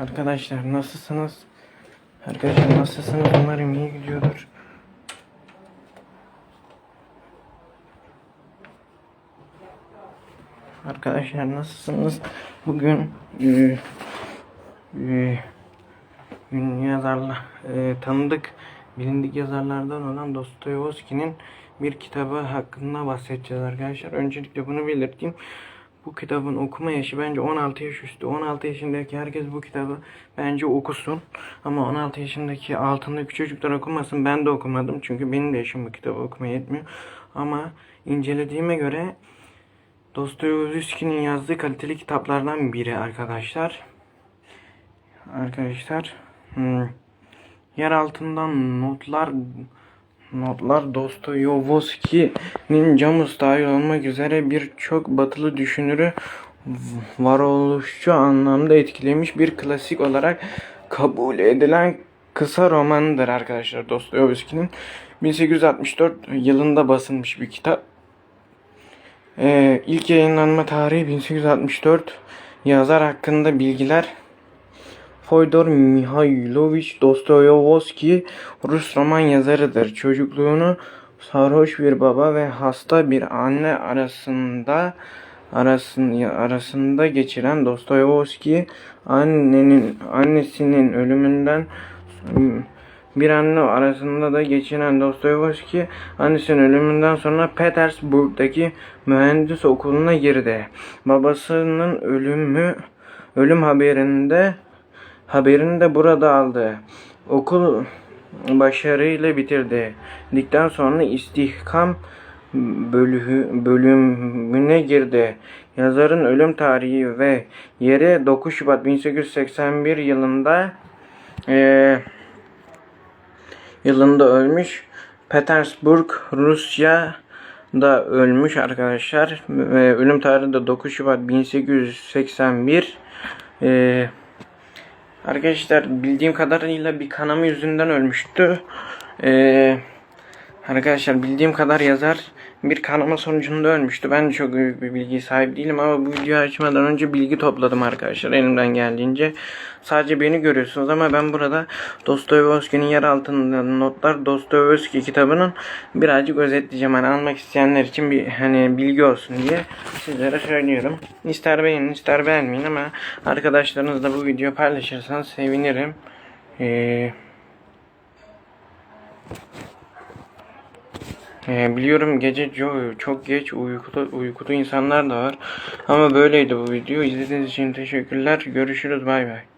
Arkadaşlar nasılsınız? Arkadaşlar nasılsınız? Umarım iyi gidiyordur. Arkadaşlar nasılsınız? Bugün e, e, ünlü yazarlar, e, tanıdık, bilindik yazarlardan olan Dostoyevski'nin bir kitabı hakkında bahsedeceğiz arkadaşlar. Öncelikle bunu belirteyim. Bu kitabın okuma yaşı bence 16 yaş üstü. 16 yaşındaki herkes bu kitabı bence okusun. Ama 16 yaşındaki altındaki çocuklar okumasın. Ben de okumadım. Çünkü benim de yaşım bu kitabı okumaya yetmiyor. Ama incelediğime göre Dostoyevski'nin yazdığı kaliteli kitaplardan biri arkadaşlar. Arkadaşlar hmm, yer altından notlar notlar Dostoyevski'nin Camus dahil olmak üzere birçok batılı düşünürü varoluşçu anlamda etkilemiş bir klasik olarak kabul edilen kısa romandır arkadaşlar Dostoyevski'nin 1864 yılında basılmış bir kitap. Ee, ilk yayınlanma tarihi 1864. Yazar hakkında bilgiler Fyodor Mihailovich Dostoyevski Rus roman yazarıdır. Çocukluğunu sarhoş bir baba ve hasta bir anne arasında arasında, arasında geçiren Dostoyevski annenin annesinin ölümünden bir anne arasında da geçinen Dostoyevski annesinin ölümünden sonra Petersburg'daki mühendis okuluna girdi. Babasının ölümü ölüm haberinde haberini de burada aldı. Okul başarıyla bitirdi. Dikten sonra istihkam bölü, bölümüne girdi. Yazarın ölüm tarihi ve yeri 9 Şubat 1881 yılında eee yılında ölmüş. Petersburg, Rusya da ölmüş arkadaşlar. Ve ölüm tarihi de 9 Şubat 1881. Ee, arkadaşlar bildiğim kadarıyla bir kanama yüzünden ölmüştü. Ee, arkadaşlar bildiğim kadar yazar bir kanama sonucunda ölmüştü. Ben de çok büyük bir bilgi sahip değilim ama bu videoyu açmadan önce bilgi topladım arkadaşlar elimden geldiğince. Sadece beni görüyorsunuz ama ben burada Dostoyevski'nin yer altında notlar Dostoyevski kitabının birazcık özetleyeceğim. Hani almak isteyenler için bir hani bilgi olsun diye sizlere söylüyorum. İster beğenin ister beğenmeyin ama arkadaşlarınızla bu videoyu paylaşırsanız sevinirim. Eee Ee, biliyorum gece çok, geç uykuda, uykuda insanlar da var. Ama böyleydi bu video. İzlediğiniz için teşekkürler. Görüşürüz. Bay bay.